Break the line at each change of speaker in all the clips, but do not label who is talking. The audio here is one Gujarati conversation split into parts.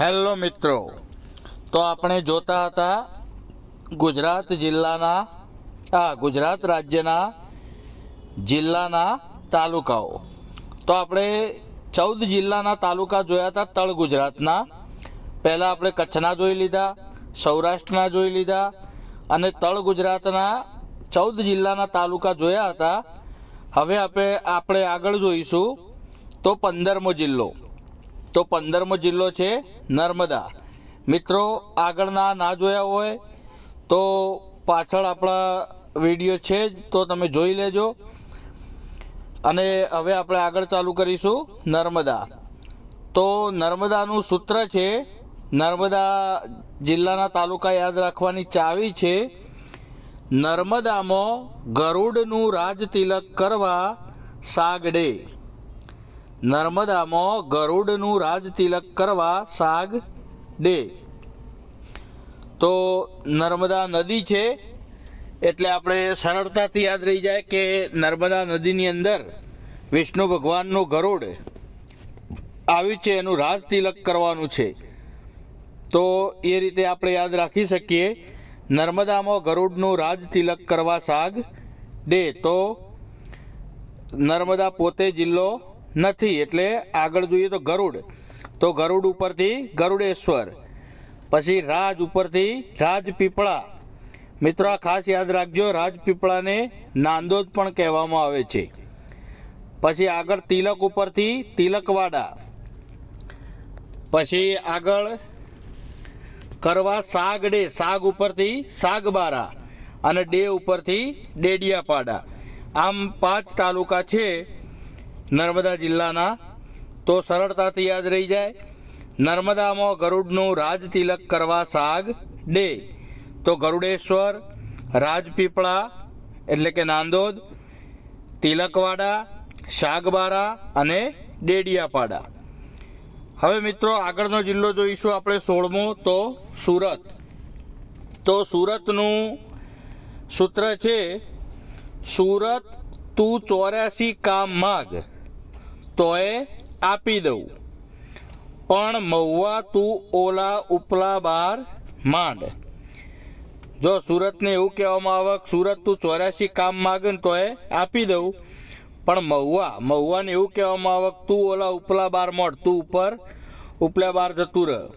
હેલો મિત્રો. તો આપણે જોતા હતા ગુજરાત જિલ્લાના, આ ગુજરાત રાજ્યના જિલ્લાના તાલુકાઓ. તો આપણે ચૌદ જિલ્લાના તાલુકા જોયા હતા તળ ગુજરાતના. પહેલાં આપણે કચ્છના જોઈ લીધા, સૌરાષ્ટ્રના જોઈ લીધા અને તળ ગુજરાતના ચૌદ જિલ્લાના તાલુકા જોયા હતા. હવે આપણે આપણે આગળ જોઈશું તો પંદરમો જિલ્લો. તો પંદરમો જિલ્લો છે નર્મદા. મિત્રો, આગળના ના જોયા હોય તો પાછળ આપણા વીડિયો છે જ, તો તમે જોઈ લેજો. અને હવે આપણે આગળ ચાલુ કરીશું નર્મદા. તો નર્મદાનું સૂત્ર છે, નર્મદા જિલ્લાના તાલુકા યાદ રાખવાની ચાવી છે, નર્મદામાં ગરુડનું રાજતિલક કરવા સાગડે. નર્મદામાં ગરુડનું રાજ તિલક કરવા સાગ ડે તો નર્મદા નદી છે, એટલે આપણે સરળતાથી યાદ રહી જાય કે નર્મદા નદીની અંદર વિષ્ણુ ભગવાનનું ગરુડ આવ્યું છે, એનું રાજ તિલક કરવાનું છે. તો એ રીતે આપણે યાદ રાખી શકીએ, નર્મદામાં ગરુડનું રાજ તિલક કરવા સાગ ડે તો નર્મદા પોતે જિલ્લો નથી, એટલે આગળ જોઈએ તો ગરુડ. તો ગરુડ ઉપરથી ગરુડેશ્વર, પછી રાજ ઉપરથી રાજપીપળા. મિત્રો, આ ખાસ યાદ રાખજો, રાજપીપળાને નાંદોદ પણ કહેવામાં આવે છે. પછી આગળ તિલક ઉપરથી તિલકવાડા. પછી આગળ કરવા સાગ ડે, સાગ ઉપરથી સાગબારા અને ડે ઉપરથી ડેડિયાપાડા. આમ પાંચ તાલુકા છે. નર્મદા જિલ્લાના તો સરળતાથી યાદ રહી જાય. નર્મદામાં ગરુડનું રાજ તિલક કરવા સાગ ડે. તો ગરુડેશ્વર, રાજપીપળા એટલે કે નાંદોદ, તિલકવાડા શાગબારા અને ડેડિયાપાડા. હવે મિત્રો આગળનો જિલ્લો જોઈશું આપણે સોળમો, તો સુરત. તો સુરતનું સૂત્ર છે, સુરત તું ચોર્યાસી કામ માગ. તોય આપી દઉં. પણ મહુવા તું ઓલા ઉપલા બાર માંડ. જો સુરતને એવું કહેવામાં આવે સુરત તું ચોર્યાસી કામ માગે ને તોય આપી દઉં. પણ મહુવા, મહુવાને એવું કહેવામાં આવે તું ઓલા ઉપલા બાર મોડ, તું ઉપર ઉપલા બાર જતું રહ.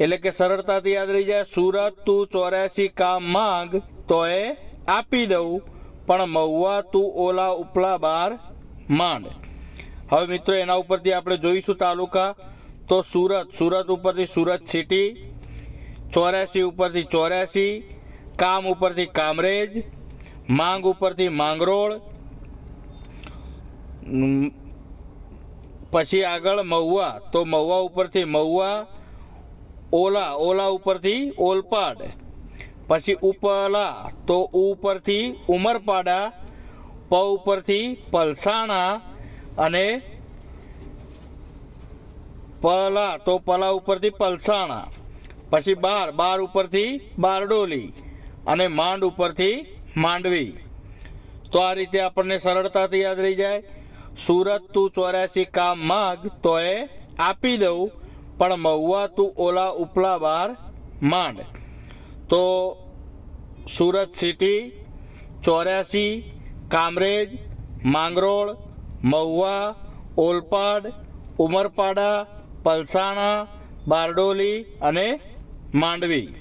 એટલે કે સરળતાથી યાદ રહી જાય, સુરત તું ચોર્યાસી કામ માંગ તોય આપી દઉં. પણ મહુવા તું ઓલા ઉપલા બાર માંડ. હવે મિત્રો, એના ઉપરથી આપણે જોઈશું તાલુકા. તો સુરત સુરત ઉપરથી સુરત સિટી ચોર્યાસી ઉપરથી ચોર્યાસી, કામ ઉપરથી કામરેજ, માંગ ઉપરથી માંગરોળ પછી આગળ મહુવા. તો મહુવા ઉપરથી મહુવા, ઓલા ઓલા ઉપરથી ઓલપાડ, પછી ઉપલા. તો ઉપરથી ઉમરપાડા, પ ઉપરથી પલસાણા અને પલા, તો પલા ઉપરથી પલસાણા, પછી બાર બાર ઉપરથી બારડોલી અને માંડ ઉપરથી માંડવી. તો આ રીતે આપણને સરળતાથી યાદ રહી જાય. સુરત તું ચોર્યાસી કામ માગ એ આપી દઉં, પણ મહુવા તું ઓલા ઉપલા બાર માંડ. તો સુરત સિટી, ચોર્યાસી, કામરેજ, માંગરોળ મહુવા, ઓલપાડ, ઉમરપાડા, પલસાણા, બારડોલી અને માંડવી.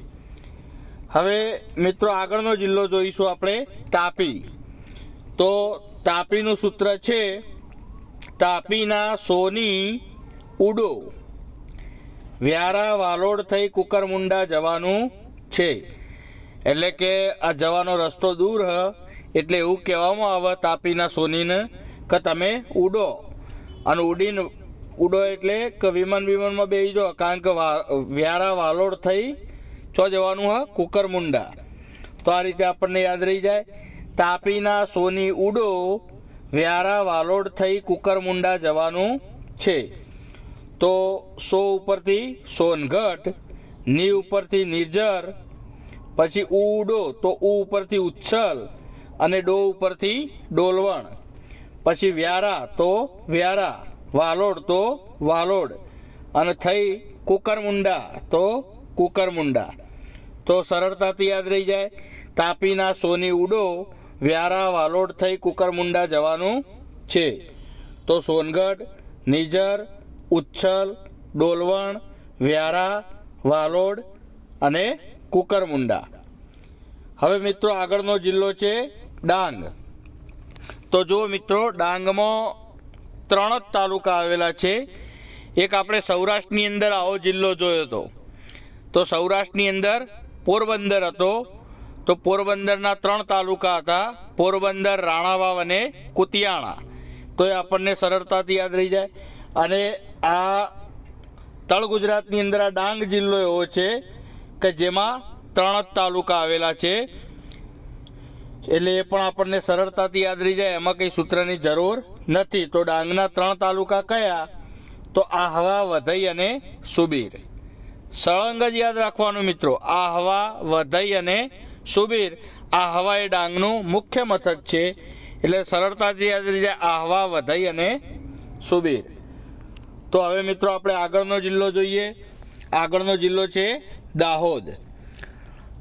હવે મિત્રો આગળનો જિલ્લો જોઈશું આપણે, તાપી. તો તાપીનું સૂત્ર છે, તાપીના સોની ઉડો. વ્યારા વાલોડ થઈ કુકરમુંડા જવાનું છે. એટલે કે આ જવાનો રસ્તો દૂર હ, એટલે એવું કહેવામાં આવે તાપીના સોનીને. કે તમે ઉડો. અને ઉડીને, ઉડો એટલે કે વિમાન વિમાનમાં બેસી જાઓ. કારણ કે વ્યારા વાલોડ થઈ ચો જવાનું હ? કુકરમુંડા તો આ રીતે આપણને યાદ રહી જાય. તાપીના સોની ઉડો, વ્યારા વાલોડ થઈ કુકરમુંડા જવાનું છે. તો સો ઉપરથી સોનગઢની ઉપરથી નિર્જર, પછી ઉડો તો ઉ ઉપરથી ઉચ્છલ, અને ડો ઉપરથી ડોલવણ. પછી વ્યારા તો વ્યારા, વાલોડ તો વાલોડ અને થઈ કુકરમુંડા તો કુકરમુંડા. તો સરળતાથી યાદ રહી જાય, તાપીના સોની ઉડો, વ્યારા, વાલોડ થઈ કુકરમુંડા જવાનું છે. તો સોનગઢ, નિજર, ઉચ્છલ, ડોલવણ, વ્યારા, વાલોડ અને કુકરમુંડા. હવે મિત્રો આગળનો જિલ્લો છે ડાંગ. તો જુઓ મિત્રો, ડાંગમાં ત્રણ જ તાલુકા આવેલા છે. એક આપણે સૌરાષ્ટ્રની અંદર આવો જિલ્લો જોયો હતો. તો સૌરાષ્ટ્રની અંદર પોરબંદર હતો. તો પોરબંદરના ત્રણ તાલુકા હતા. પોરબંદર, રાણાવાવ અને કુતિયાણા. તો એ આપણને સરળતાથી યાદ રહી જાય. અને આ તળ ગુજરાતની અંદર આ ડાંગ જિલ્લો એવો છે કે જેમાં ત્રણ જ તાલુકા આવેલા છે. એટલે એ પણ આપણને સરળતાથી યાદ રહી જાય. એમાં કંઈ સૂત્રની જરૂર નથી. તો ડાંગના ત્રણ તાલુકા કયા? તો આહવા વધઈ અને સુબીર. સળંગ જ યાદ રાખવાનું મિત્રો. આહવા વધઈ અને સુબીર. આહવા એ ડાંગનું મુખ્ય મથક છે. એટલે સરળતાથી યાદ રહી જાય આહવા વધઈ અને સુબીર. તો હવે મિત્રો આપણે આગળનો જિલ્લો જોઈએ. આગળનો જિલ્લો છે દાહોદ.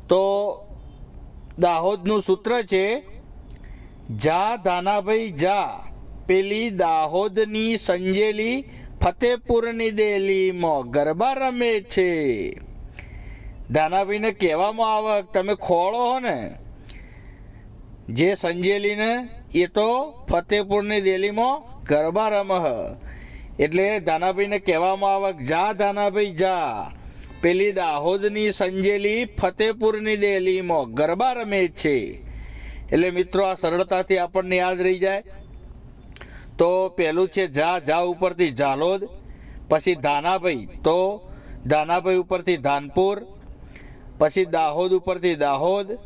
તો દાહોદનું સૂત્ર છે, જા ધાનાભાઈ, જા. પેલી દાહોદની સંજેલી ફતેપુરની દેલીમાં ગરબા રમે છે. દાનાભાઈને કહેવામાં આવે, તમે ખોળો હો ને. જે સંજેલીને, એ તો ફતેપુરની દેલીમાં ગરબા રમે એટલે દાનાભાઈને કહેવામાં આવે, જા દાનાભાઈ જા. પેલી દાહોદની સંજેલી, ફતેપુરની દેલીમાં ગરબા રમે છે. એટલે મિત્રો, આ સરળતાથી આપણને યાદ રહી જાય. તો પહેલું છે, જા જા ઉપરથી ઝાલોદ, પછી ધાનાભાઈ, તો ધાનાભાઈ ઉપરથી ધાનપુર, પછી દાહોદ ઉપરથી દાહોદ,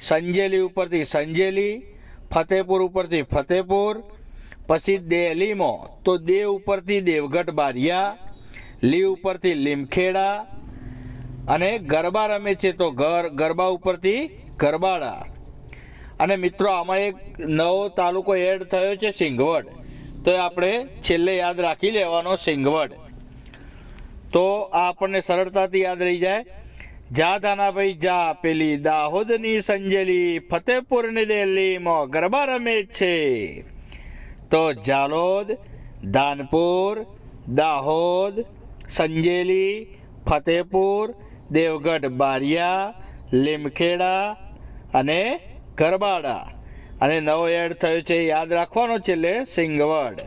સંજેલી ઉપરથી સંજેલી, ફતેપુર ઉપરથી ફતેપુર, પછી દેલીમાં, તો દેવ ઉપરથી દેવગઢ બારિયા, લી ઉપરથી લીમખેડા અને ગરબા રમે છે તો ઘર, ગરબા ઉપરથી ગરબાડા અને મિત્રો, આમાં એક નવો તાલુકો એડ થયો છે સિંગવડ. તો એ આપણે છેલ્લે યાદ રાખી લેવાનો સિંગવડ. તો આ આપણને સરળતાથી યાદ રહી જાય. જા દાનાભાઈ, જા પેલી દાહોદની સંજેલી, ફતેપુરની દિલ્હીમાં ગરબા રમે છે. તો જાલોદ ધાનપુર દાહોદ, સંજેલી, ફતેપુર દેવગઢ, બારિયા, લીમખેડા અને ગરબાડા અને નવો એડ થયો છે, યાદ રાખવાનો છેલ્લે સિંગવડ.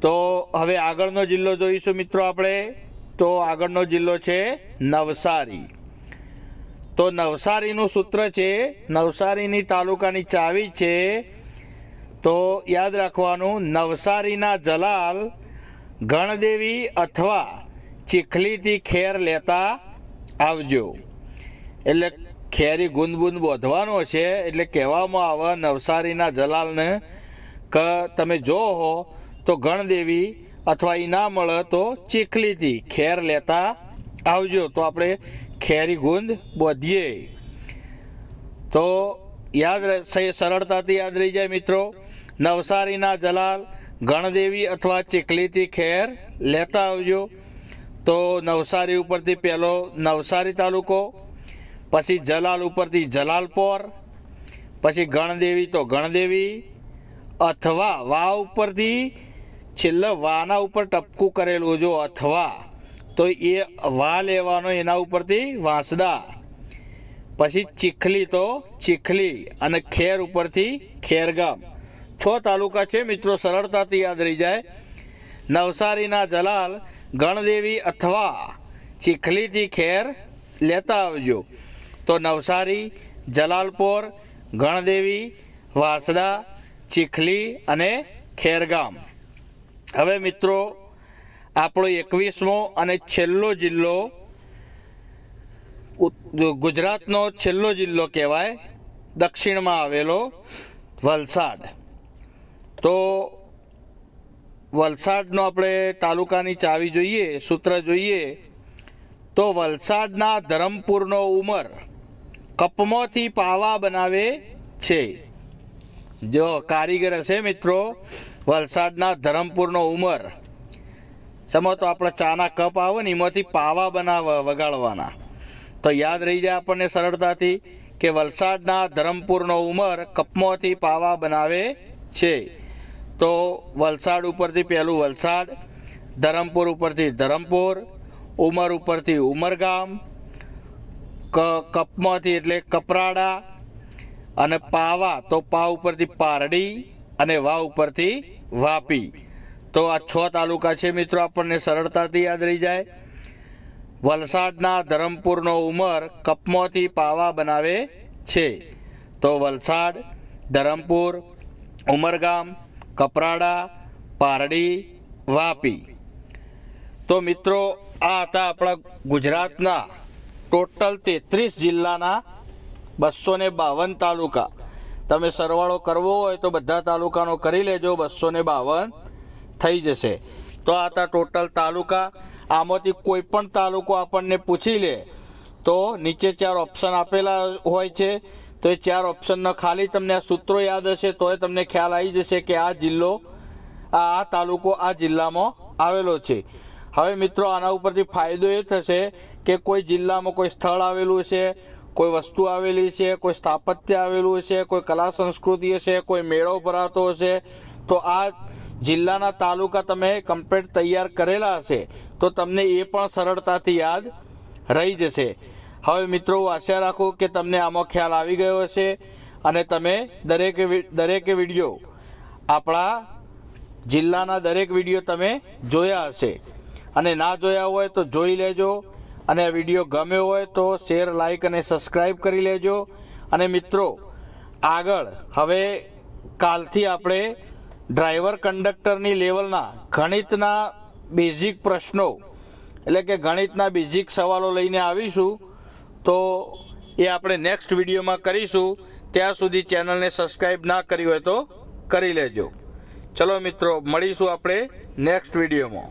તો હવે આગળનો જિલ્લો જોઈશું મિત્રો આપણે. તો આગળનો જિલ્લો છે નવસારી. તો નવસારીનું સૂત્ર છે, નવસારીની તાલુકાની ચાવી છે. તો યાદ રાખવાનું, નવસારીના જલાલ ગણદેવી અથવા ચીખલીથી ખેર લેતા આવજો. એટલે ખેરી ગુંદ બોધવાનો છે, એટલે કહેવામાં આવે નવસારીના જલાલને કે તમે જો હો તો ગણદેવી અથવા એ ના મળે તો ચીખલીથી ખેર લેતા આવજો. તો આપણે ખેરી ગુંદ બોધીએ. તો યાદ રહે- સરળતાથી યાદ રહી જાય મિત્રો. નવસારીના જલાલ ગણદેવી અથવા ચીખલીથી ખેર લેતા આવજો. તો નવસારી ઉપરથી પહેલો નવસારી તાલુકો, પછી જલાલ ઉપરથી જલાલપોર, પછી ગણદેવી તો ગણદેવી, અથવા વા ઉપરથી છેલ્લે વાના ઉપર ટપકું કરેલું જો અથવા, તો એ વા લેવાનો એના ઉપરથી વાંસદા, પછી ચીખલી તો ચીખલી અને ખેર ઉપરથી ખેરગામ. છ તાલુકા છે મિત્રો, સરળતાથી યાદ રહી જાય. નવસારીના જલાલ ગણદેવી અથવા ચીખલીથી ખેર લેતા આવજો. તો નવસારી, જલાલપોર, ગણદેવી, વાસદા, ચીખલી અને ખેરગામ. હવે મિત્રો, આપણો એકવીસમો અને છેલ્લો જિલ્લો ગુજરાતનો છેલ્લો જિલ્લો કહેવાય, દક્ષિણમાં આવેલો વલસાડ. તો વલસાડનો આપણે તાલુકાની ચાવી જોઈએ, સૂત્ર જોઈએ, તો વલસાડના ધરમપુરનો ઉમર કપમાંથી પાવા બનાવે છે. જો કારીગર હશે મિત્રો, વલસાડના ધરમપુરનો ઉમર. સમો તો આપણે ચાના કપ આવે ને, એમાંથી પાવા બનાવવા વગાડવાના. તો યાદ રહી જાય આપણને સરળતાથી કે વલસાડના ધરમપુરનો ઉમર કપમાંથી પાવા બનાવે છે. તો વલસાડ ઉપરથી પહેલું વલસાડ, ધરમપુર ઉપરથી ધરમપુર, ઉમર ઉપરથી ઉમરગામ, ક, કપમાંથી એટલે કપરાડા અને પાવા તો પા ઉપરથી પારડી અને વા ઉપરથી વાપી. તો આ છ તાલુકા છે મિત્રો, આપણને સરળતાથી યાદ રહી જાય. વલસાડના ધરમપુરનો ઉમર કપમાંથી પાવા બનાવે છે. તો વલસાડ, ધરમપુર, ઉમરગામ કપરાડા, પારડી, વાપી. તો મિત્રો, આ હતા આપણા ગુજરાતના ટોટલ તેત્રીસ જિલ્લાના બસો ને બાવન તાલુકા. તમે સરવાળો કરવો હોય તો બધા તાલુકાનો કરી લેજો બસો ને બાવન થઈ જશે. તો આ હતા ટોટલ તાલુકા. આમાંથી કોઈ પણ તાલુકો આપણને પૂછી લે તો નીચે ચાર ઓપ્શન આપેલા હોય છે. તો એ ચાર ઓપ્શનનો ખાલી તમને આ સૂત્રો યાદ હશે, તોય તમને ખ્યાલ આવી જશે કે આ જિલ્લો, આ આ તાલુકો, આ જિલ્લામાં આવેલો છે. હવે મિત્રો, આના ઉપરથી ફાયદો એ થશે કે કોઈ જિલ્લામાં કોઈ સ્થળ આવેલું છે કોઈ વસ્તુ આવેલી છે, કોઈ સ્થાપત્ય આવેલું છે કોઈ કલા સંસ્કૃતિ હશે, કોઈ મેળો ભરાતો હશે, તો આ જિલ્લાના તાલુકા તમે કમ્પ્લેટ તૈયાર કરેલા હશે, તો તમને એ પણ સરળતાથી યાદ રહી જશે. હવે મિત્રો, હું આશા રાખું કે તમને આમાં ખ્યાલ આવી ગયો હશે અને તમે દરેક દરેકે વીડિયો આપણા જિલ્લાના દરેક વીડિયો તમે જોયા હશે. અને ના જોયા હોય તો જોઈ લેજો. અને આ વીડિયો ગમ્યો હોય તો શેર લાઇક અને સબસ્ક્રાઈબ કરી લેજો. અને મિત્રો, આગળ હવે કાલથી આપણે ડ્રાઈવર કંડક્ટરની લેવલના ગણિતના બેઝિક પ્રશ્નો, એટલે કે ગણિતના બેઝિક સવાલો લઈને આવીશું. તો એ આપણે નેક્સ્ટ વિડીયોમાં કરીશું. ત્યાં સુધી ચેનલને સબસ્ક્રાઈબ ના કરી હોય તો કરી લેજો. ચલો મિત્રો, મળીશું આપણે નેક્સ્ટ વિડીયોમાં.